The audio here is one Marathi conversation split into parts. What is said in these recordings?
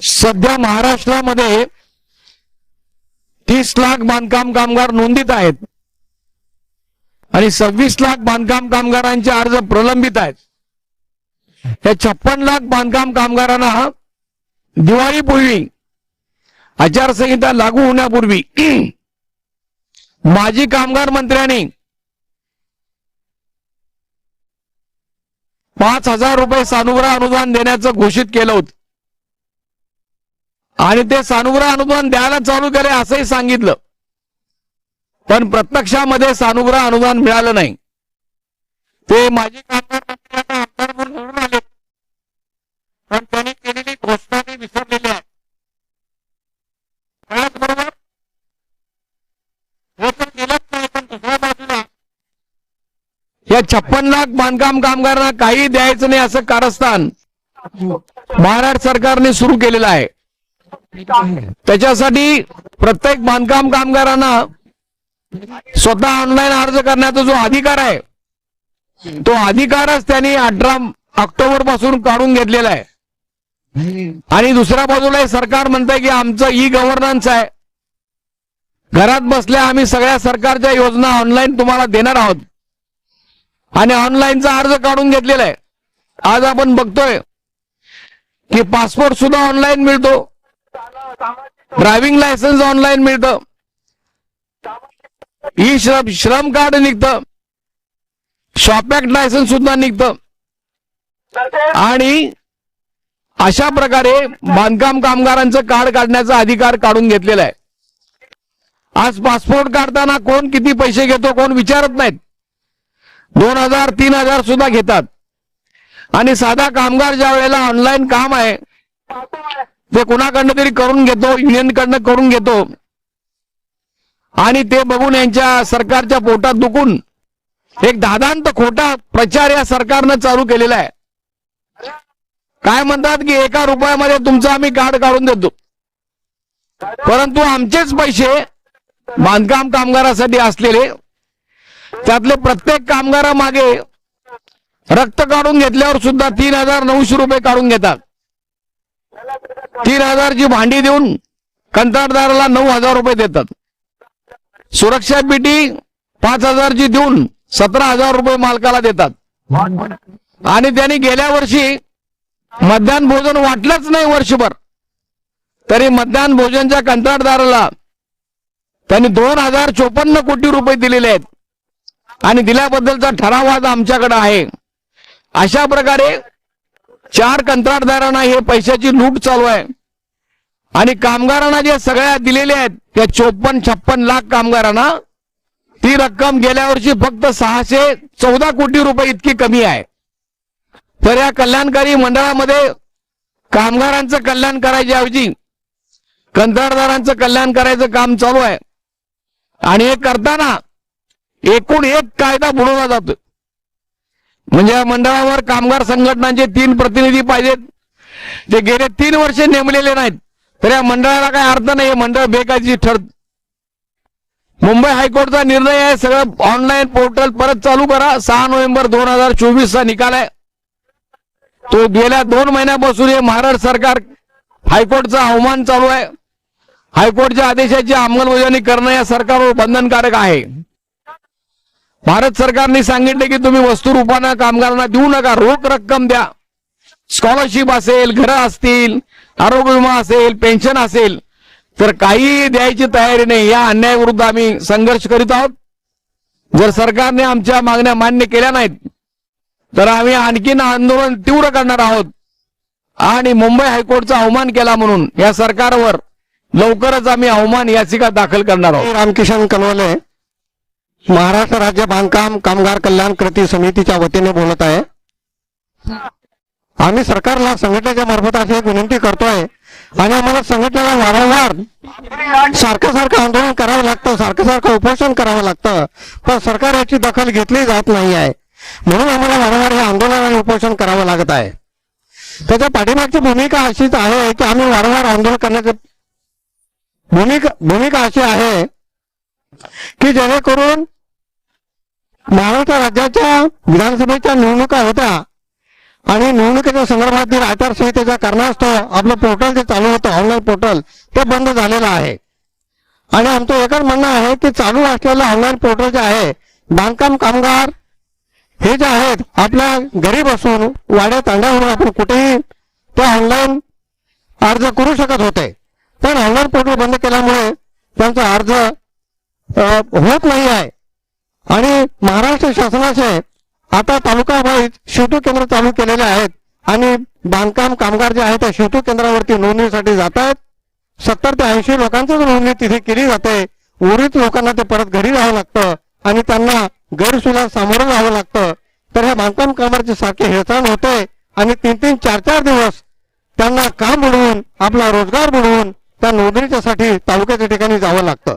सध्या महाराष्ट्रामध्ये तीस लाख बांधकाम कामगार नोंदीत आहेत. आणि सव्वीस लाख बांधकाम कामगारांचे अर्ज प्रलंबित आहेत. या छप्पन लाख बांधकाम कामगारांना दिवाळीपूर्वी आचारसंहिता लागू होण्यापूर्वी माजी कामगार मंत्र्यांनी पाच हजार रुपये सानुग्रह अनुदान देण्याचं घोषित केलं होतं. आणि ते सानुग्रह अनुदान द्यायला चालू केले असंही सांगितलं. पण प्रत्यक्षामध्ये सानुग्रह अनुदान मिळालं नाही. ते माजी कामगार मंत्र्यांना आमदार म्हणून आले. पण त्यांनी केलेली घोषणा ते विसरलेली आहे त्याचबरोबर हे तर गेलंच नाही पण दुसऱ्या बाजूला या छप्पन लाख बांधकाम कामगारांना काही द्यायचं नाही असं कारस्थान महाराष्ट्र सरकारने सुरू केलेलं आहे. त्याच्यासाठी प्रत्येक बांधकाम कामगारांना स्वतः ऑनलाईन अर्ज करण्याचा जो अधिकार आहे तो अधिकारच त्यांनी अठरा ऑक्टोबरपासून काढून घेतलेला आहे. आणि दुसऱ्या बाजूला सरकार म्हणतंय की आमचं ई गव्हर्नन्स आहे. घरात बसल्या आम्ही सगळ्या सरकारच्या योजना ऑनलाईन तुम्हाला देणार आहोत. आणि ऑनलाईनचा अर्ज काढून घेतलेला आहे. आज आपण बघतोय की पासपोर्ट सुद्धा ऑनलाईन मिळतो. ड्रायव्हिंग लायसन्स ऑनलाईन मिळतं. ई श्रम श्रम कार्ड निघतं. शॉप ऍक्ट लायसन्स सुद्धा निघतं. आणि अशा प्रकारे बांधकाम कामगारांचं कार्ड काढण्याचा अधिकार काढून घेतलेला आहे. आज पासपोर्ट काढताना कोण किती पैसे घेतो कोण विचारत नाहीत. दोन हजार तीन हजार सुद्धा घेतात. आणि साधा कामगार ज्या वेळेला ऑनलाईन काम आहे ते कुणाकडनं तरी करून घेतो युनियन कडनं करून घेतो. आणि ते बघून यांच्या सरकारच्या पोटात दुखून एक दादांत खोटा प्रचार या सरकारनं चालू केलेला आहे. काय म्हणतात की एका रुपयामध्ये तुमचं आम्ही कार्ड काढून देतो. परंतु आमचेच पैसे बांधकाम कामगारासाठी असलेले त्यातले प्रत्येक कामगारामागे रक्त काढून घेतल्यावर सुद्धा तीन हजार नऊशे रुपये काढून घेतात. तीन हजारची भांडी देऊन कंत्राटदाराला नऊ हजार रुपये देतात. सुरक्षा पेटी पाच हजारची देऊन सतरा हजार रुपये मालकाला देतात. आणि त्यांनी गेल्या वर्षी मध्यान्ह भोजन वाटलंच नाही वर्षभर. तरी मध्यान्ह भोजनच्या कंत्राटदाराला त्यांनी दोन हजार चोपन्न कोटी रुपये दिलेले आहेत. आणि दिल्याबद्दलचा ठराव आज आमच्याकडे आहे. अशा प्रकारे चार कंत्राटदारांना हे पैशाची लूट चालू आहे. आणि कामगारांना जे सगळ्या दिलेल्या आहेत त्या चोपन्न छप्पन लाख कामगारांना ती रक्कम गेल्या वर्षी फक्त सहाशे चौदा कोटी रुपये इतकी कमी आहे. तर या कल्याणकारी मंडळामध्ये कामगारांचं कल्याण करायच्या ऐवजी कंत्राटदारांचं कल्याण करायचं काम चालू आहे. आणि हे करताना एकूण एक कायदा बुडवला जातो. म्हणजे या मंडळावर कामगार संघटनांचे तीन प्रतिनिधी पाहिजेत. ते गेले तीन वर्षे नेमलेले नाहीत. तर या मंडळाला काय अर्थ नाही. हे मंडळ बेकायदेशीर ठरत. मुंबई हायकोर्टचा निर्णय आहे. सगळं ऑनलाईन पोर्टल परत चालू करा. सहा नोव्हेंबर दोन हजार चोवीसचा निकाल आहे. तो गेल्या दोन महिन्यापासून हे महाराष्ट्र सरकार हायकोर्टचा अवमान चालू आहे. हायकोर्टच्या आदेशाची अंमलबजावणी करणं या सरकारवर बंधनकारक आहे. भारत सरकारने सांगितले की तुम्ही वस्तू रूपानं कामगारांना देऊ नका रोख रक्कम द्या. स्कॉलरशिप असेल घरं असतील आरोग्य विमा असेल पेन्शन असेल तर काही द्यायची तयारी नाही. या अन्यायाविरुद्ध आम्ही संघर्ष करीत आहोत. जर सरकारने आमच्या मागण्या मान्य केल्या नाहीत तर आम्ही आणखीन आंदोलन तीव्र करणार आहोत. आणि मुंबई हायकोर्टचा अवमान केला म्हणून या सरकारवर लवकरच आम्ही अवमान याचिका दाखल करणार आहोत. रामकिशन कनवले महाराष्ट्र राज्य बांधकाम कामगार कल्याण कृती समितीच्या वतीने बोलत आहे. आम्ही सरकारला संघटनेच्या मार्फत अशी एक विनंती करतोय आणि आम्हाला संघटनेला वारंवार सारखं सारखं आंदोलन करावं लागतं सारखं सारखं उपोषण करावं लागतं पण सरकार याची दखल घेतली जात नाही आहे. म्हणून आम्हाला वारंवार हे आंदोलन आणि उपोषण करावं लागत आहे. त्याच्या पाठीमागची भूमिका अशीच आहे की आम्ही वारंवार आंदोलन करण्याची भूमिका भूमिका अशी आहे की जेणेकरून महाराष्ट्र राज्याच्या विधानसभेच्या निवडणुका होत्या आणि निवडणुकीच्या संदर्भातील आचारसंहितेच्या कारणास्तव आपलं पोर्टल जे चालू होतं ऑनलाईन पोर्टल ते बंद झालेलं आहे. आणि आमचं एकच म्हणणं आहे की चालू असलेलं ऑनलाईन पोर्टल जे आहे बांधकाम कामगार हे जे आहेत आपल्या घरी बसून वाड्या तांड्यावरून आपण कुठेही ते ऑनलाईन अर्ज करू शकत होते. पण ऑनलाईन पोर्टल बंद केल्यामुळे त्यांचा अर्ज होत नाही आहे. आणि महाराष्ट्र शासनाचे आता तालुका वाईज शेतू केंद्र चालू केलेले आहेत. आणि बांधकाम कामगार जे आहेत त्या शेतू केंद्रावरती नोंदणीसाठी जात आहेत. सत्तर ते ऐंशी लोकांचीच नोंदणी तिथे केली जाते उरित लोकांना ते परत घरी राहावं लागतं आणि त्यांना गैरसुला सामोरं राहावं लागतं. तर ह्या बांधकाम कामाची सारखी हेळसाण होते आणि तीन तीन चार चार दिवस त्यांना काम बुडवून आपला रोजगार बुडवून त्या नोंदणीच्या साठी तालुक्याच्या ठिकाणी जावं लागतं.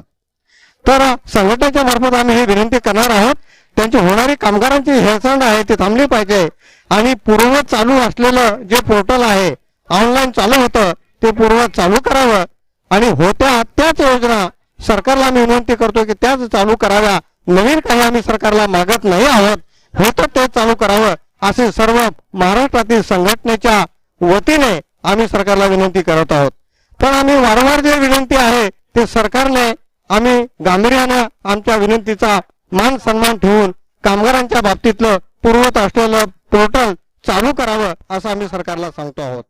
तर संघटनेच्या मार्फत आम्ही ही विनंती करणार आहोत. त्यांची होणारी कामगारांची हेळसांड आहे ती थांबली पाहिजे. आणि पूर्ववत चालू असलेलं जे पोर्टल आहे ऑनलाईन चालू होतं ते पूर्ववत चालू करावं. आणि होत्या त्याच योजना सरकारला आम्ही विनंती करतो की त्याच चालू कराव्या. नवीन काही आम्ही सरकारला मागत नाही आहोत. होतं ते चालू करावं. असे सर्व महाराष्ट्रातील संघटनेच्या वतीने आम्ही सरकारला विनंती करत आहोत. तर आम्ही वारंवार जे विनंती आहे ते सरकारने आम्ही गांभीर्यानं आमच्या विनंतीचा मान सन्मान ठेवून कामगारांच्या बाबतीतलं पूर्वत असलेलं पोर्टल चालू करावं असं आम्ही सरकारला सांगतो आहोत.